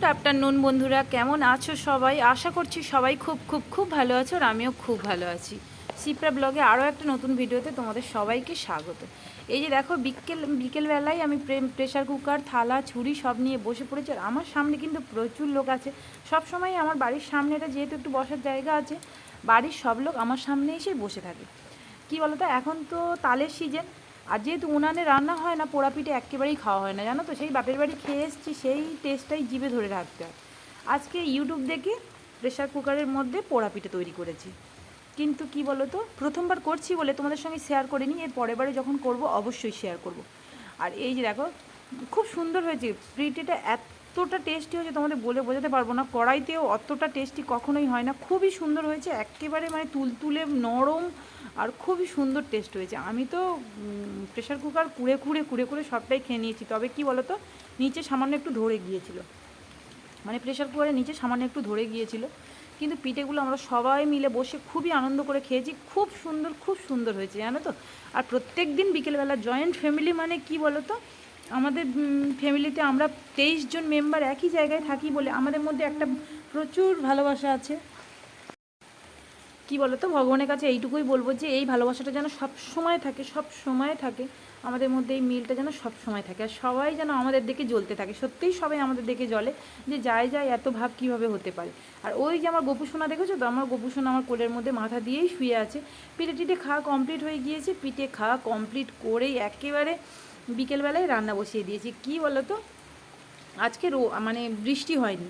Good afternoon বন্ধুরা। কেমন আছো সবাই? আশা করছি সবাই খুব খুব খুব ভালো আছো আর আমিও খুব ভালো আছি। সিপ্রা ব্লগে আরও একটা নতুন ভিডিওতে তোমাদের সবাইকে স্বাগত। এই যে দেখো, বিকেল, বিকেলবেলায় আমি প্রেম প্রেশার কুকার থালা, ছুরি সব নিয়ে বসে পড়েছি আর আমার সামনে কিন্তু প্রচুর লোক আছে। সব সময় আমার বাড়ির সামনেটা যেহেতু একটু বসার জায়গা আছে, বাড়ির সব লোক আমার সামনে এসেই বসে থাকে। কি বলতো, এখন তো তালের সিজন আর যেহেতু উনানে রান্না হয় না, পোড়া পিঠে একেবারেই খাওয়া হয় না, জানো তো? সেই বাপের বাড়ি খেয়ে এসেছি, সেই টেস্টটাই জিভে ধরে রাখতে হয়। আজকে ইউটিউব দেখে প্রেশার কুকারের মধ্যে পোড়া পিঠে তৈরি করেছি। কিন্তু কি বলো তো প্রথমবার করছি বলে তোমাদের সঙ্গে শেয়ার করিনি, এর পরের বারে যখন করব অবশ্যই শেয়ার করব। আর এই যে দেখো, খুব সুন্দর হয়েছে। পিঠেটা এতটা টেস্টি হয়েছে, তোমাদের বলে বোঝাতে পারব না। কড়াইতেও অতটা টেস্টি কখনোই হয় না। খুবই সুন্দর হয়েছে, একেবারে মানে তুলতুলে নরম আর খুবই সুন্দর টেস্ট হয়েছে। আমি তো প্রেশার কুকার কুড়ে কুড়ে কুড়ে কুড়ে সবটাই খেয়ে নিয়েছি। তবে কি বলো তো নিচে সামান্য একটু ধরে গিয়েছিল। মানে প্রেশার কুকারের নিচে সামান্য একটু ধরে গিয়েছিল। কিন্তু পিঠেগুলো আমরা সবাই মিলে বসে খুবই আনন্দ করে খেয়েছি। খুব সুন্দর খুব সুন্দর হয়েছে, জানো তো? আর প্রত্যেক দিন বিকেলবেলা জয়েন্ট ফ্যামিলি মানে কি বলো তো আমাদের ফ্যামিলিতে আমরা তেইশ জন মেম্বার একই জায়গায় থাকি বলে আমাদের মধ্যে একটা প্রচুর ভালোবাসা আছে। কি বলো তো ভগবানের কাছে এইটুকুই বলব যে, এই ভালোবাসাটা যেন সব সময় থাকে, সব সময় থাকে। আমাদের মধ্যে এই মিলটা যেন সব সময় থাকে। আর সবাই যেন আমাদের দিকে জ্বলতে থাকে। সত্যিই সবাই আমাদের দিকে জ্বলে যে যায় যায় এত ভাব কীভাবে হতে পারে? আর ওই যে আমার গোপুসোনা দেখেছ তো? আমার গোপুসোনা আমার কোলের মধ্যে মাথা দিয়েই শুয়ে আছে। পিঠে টিটে খাওয়া কমপ্লিট হয়ে গিয়েছে। পিঠে খাওয়া কমপ্লিট করেই একেবারে বিকেলবেলায় রান্না বসিয়ে দিয়েছি। কি বলো তো আজকে রো মানে বৃষ্টি হয়নি।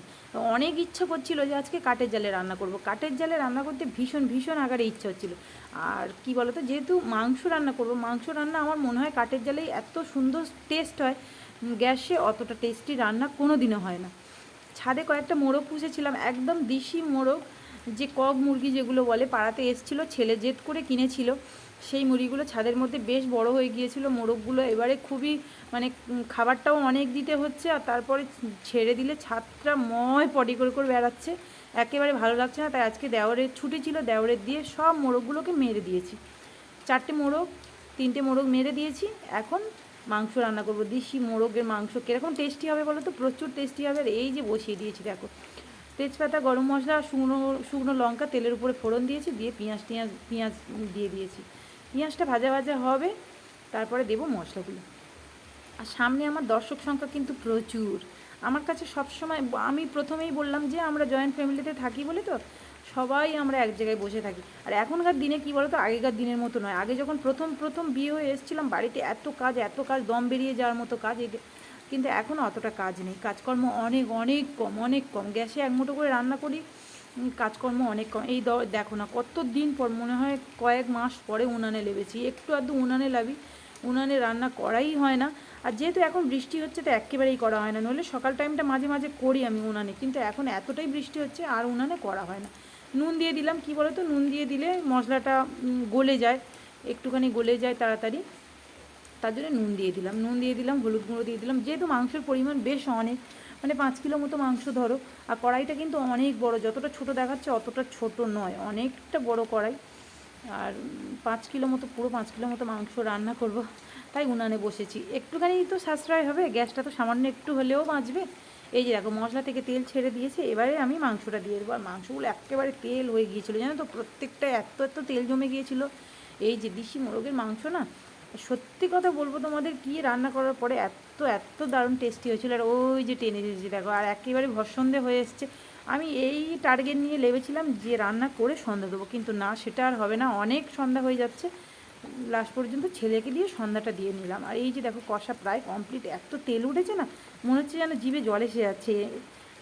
অনেক ইচ্ছা করছিল যে আজকে কাঠের জালে রান্না করব। কাঠের জালে রান্না করতে ভীষণ ভীষণ আকারে ইচ্ছা হচ্ছিল। আর কি বলতো, যেহেতু মাংস রান্না করব, মাংস রান্না আমার মনে হয় কাঠের জালেই এত সুন্দর টেস্ট হয় গ্যাসে অতটা টেস্টি রান্না কোনো দিনও হয় না। ছাদে কয়েকটা মোরগ পুষেছিলাম, একদম দেশি মোরগ, যে কক মুরগি যেগুলো বলে, পাড়াতে এসছিল, ছেলে জেদ করে কিনেছিল। সেই মুড়িগুলো ছাদের মধ্যে বেশ বড় হয়ে গিয়েছিল, মোরগগুলো এবারে খুবই মানে খাবারটাও অনেক দিতে হচ্ছে আর তারপরে ছেড়ে দিলে ছাদটা ময় পটি করে করে বেড়াচ্ছে, একেবারে ভালো লাগছে না, তাই আজকে দেওয়ারের, ছুটি ছিল দেওয়ারের দিয়ে সব মোরগগুলোকে মেরে দিয়েছি। চারটে মোরগ, তিনটে মোরগ মেরে দিয়েছি, এখন মাংস রান্না করব। দেশি মোরগের মাংস কীরকম টেস্টি হবে বলো তো? প্রচুর টেস্টি হবে আর এই যে বসিয়ে দিয়েছি দেখো। তেজপাতা, গরম মশলা, শুকনো শুকনো লঙ্কা তেলের উপরে ফোড়ন দিয়েছি, দিয়ে পেঁয়াজ টিয়াজ পেঁয়াজ দিয়ে দিয়েছি। পেঁয়াজটা ভাজা ভাজা হবে, তারপরে দেবো মশলাগুলো। আর সামনে আমার দর্শক সংখ্যা কিন্তু প্রচুর। আমার কাছে সবসময়, আমি প্রথমেই বললাম যে আমরা জয়েন্ট ফ্যামিলিতে থাকি বলে তো, সবাই আমরা এক জায়গায় বসে থাকি। আর এখনকার দিনে কী বলতো, আগেকার দিনের মতো নয়। আগে যখন প্রথম প্রথম বিয়ে হয়ে এসেছিলাম, বাড়িতে এত কাজ এত কাজ, দম বেরিয়ে যাওয়ার মতো কাজ কিন্তু এখন অতটা কাজ নেই। কাজকর্ম অনেক অনেক কম অনেক কম। গ্যাসে এক মুঠো করে রান্না করি কাজকর্ম অনেক কম। এই দেখো না কত দিন পর মনে হয় কয়েক মাস পরে উনানে লেবেছি। একটু আধটু উনানে লাবি, উনানে রান্না করাই হয় না। আর যেহেতু এখন বৃষ্টি হচ্ছে, তো একেবারেই করা হয় না। নইলে সকাল টাইমটা মাঝে মাঝে করি আমি উনানে, কিন্তু এখন এতটাই বৃষ্টি হচ্ছে, আর উনানে করা হয় না। নুন দিয়ে দিলাম, কি বলো তো নুন দিয়ে দিলে মশলাটা গলে যায়, একটুখানি গলে যায় তাড়াতাড়ি। তার জন্য নুন দিয়ে দিলাম। নুন দিয়ে দিলাম, হলুদ গুঁড়ো দিয়ে দিলাম। যেহেতু মাংসের পরিমাণ বেশ অনেক মানে পাঁচ কিলো মতো মাংস ধরো, আর কড়াইটা কিন্তু অনেক বড়, যতটা ছোট দেখাচ্ছে অতটা ছোট নয়, অনেকটা বড় কড়াই। আর পাঁচ কিলো মতো, পুরো পাঁচ কিলো মতো মাংস রান্না করব, তাই উনানে বসেছি। একটুখানি তো সাশ্রয় হবে, গ্যাসটা তো সামান্য একটু হলেও বাঁচবে। এই যে দেখো, মশলা থেকে তেল ছেড়ে দিয়েছে, এবারে আমি মাংসটা দিয়ে দেবো। আর মাংসগুলো একেবারে তেল হয়ে গিয়েছিল, জানো তো? প্রত্যেকটা এত এত তেল জমে গিয়েছিল। এই যে দিশি মোরগের মাংস না সত্যি কথা বলব তোমাদের কি রান্না করার পরে এত এত দারুণ টেস্টি হয়েছিল। আর ওই যে টেনে দিয়েছি, দেখো, আর একেবারে ভরসন্ধে হয়ে এসছে। আমি এই টার্গেট নিয়ে লেবেছিলাম যে রান্না করে সন্ধ্যা দেবো, কিন্তু না, সেটা আর হবে না। অনেক সন্ধ্যা হয়ে যাচ্ছে। লাস্ট পর্যন্ত ছেলেকে দিয়ে সন্ধ্যাটা দিয়ে নিলাম। আর এই যে দেখো, কষা প্রায় কমপ্লিট এত তেল উঠেছে না, মনে হচ্ছে যেন জিভে জল এসে যাচ্ছে।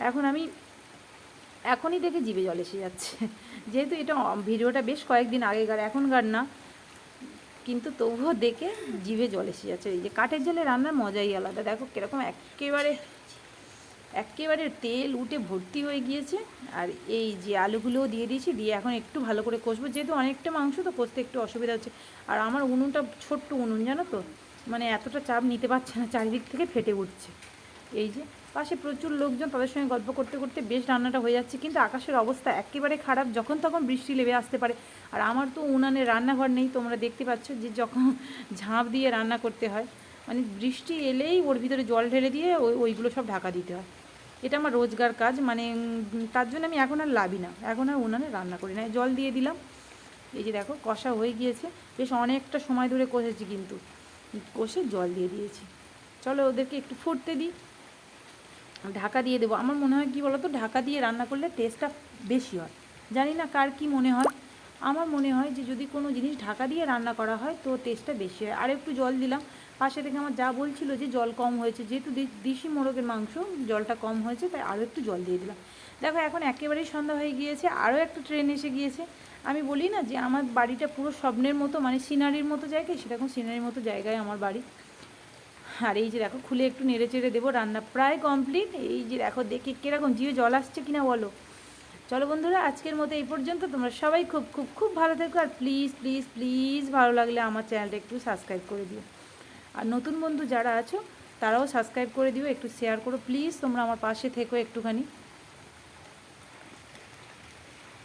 এখন আমি, এখনই দেখে জিভে জল এসে যাচ্ছে। যেহেতু এটা, ভিডিওটা বেশ কয়েকদিন আগেকার, এখনকার না। কিন্তু তবুও দেখে জিভে জল এসে যাচ্ছে। এই যে কাঠের জলে রান্নার মজাই আলাদা। দেখো কীরকম একেবারে একেবারে তেল উঠে ভর্তি হয়ে গিয়েছে। আর এই যে আলুগুলোও দিয়ে দিয়েছি, দিয়ে এখন একটু ভালো করে কষবো। যেহেতু অনেকটা মাংস, তো কষতে একটু অসুবিধা হচ্ছে। আর আমার উনুনটা ছোট্ট উনুন, জানো তো? মানে এতটা চাপ নিতে পারছে না, চারিদিক থেকে ফেটে উঠছে। এই যে পাশে প্রচুর লোকজন তাদের সঙ্গে গল্প করতে করতে বেশ রান্নাটা হয়ে যাচ্ছে। কিন্তু আকাশের অবস্থা একেবারে খারাপ যখন তখন বৃষ্টি লেবে আসতে পারে। আর আমার তো উনানে রান্নাঘর নেই, তোমরা দেখতে পাচ্ছ যে যখন ঝাঁপ দিয়ে রান্না করতে হয় মানে বৃষ্টি এলেই ওর ভিতরে জল ঢেলে দিয়ে ওই, ওইগুলো সব ঢাকা দিতে হয়। এটা আমার রোজগার কাজ মানে তার জন্য আমি এখন আর লাভি না। এখন আর উনানে রান্না করি না। জল দিয়ে দিলাম। এই যে দেখো, কষা হয়ে গিয়েছে। বেশ অনেকটা সময় ধরে কষেছি কিন্তু। কষে জল দিয়ে দিয়েছি। চলো ওদেরকে একটু ফুটতে দিই। ঢাকা দিয়ে দেবো। আমার মনে হয় কি বলতো, ঢাকা দিয়ে রান্না করলে টেস্টটা বেশি হয়। জানি না কার কি মনে হয়। আমার মনে হয় যে যদি কোনো জিনিস ঢাকা দিয়ে রান্না করা হয় তো টেস্টটা বেশি হয়। আর একটু জল দিলাম। পাশে থেকে আমার যা বলছিল যে জল কম হয়েছে, যেহেতু দেশি মোরগের মাংস, জলটা কম হয়েছে, তাই আরও একটু জল দিয়ে দিলাম। দেখো, এখন একেবারেই সন্ধ্যা হয়ে গিয়েছে আরও একটা ট্রেন এসে গিয়েছে। আমি বলি না যে আমার বাড়িটা পুরো স্বপ্নের মতো মানে সিনারির মতো জায়গায় সেরকম সিনারির মতো জায়গায় আমার বাড়ি। আর এই যে দেখো, খুলে একটু নেড়ে চেড়ে দেবো, রান্না প্রায় কমপ্লিট এই যে দেখো, দেখে কীরকম জিও জল আসছে কিনা বলো। চলো বন্ধুরা, আজকের মতো এই পর্যন্ত। তোমরা সবাই খুব খুব খুব ভালো থেকো আর প্লিজ প্লিজ প্লিজ ভালো লাগলে আমার চ্যানেলটা একটু সাবস্ক্রাইব করে দিও। আর নতুন বন্ধু যারা আছো, তারাও সাবস্ক্রাইব করে দিও, একটু শেয়ার করো। প্লিজ তোমরা আমার পাশে থেকো একটুখানি।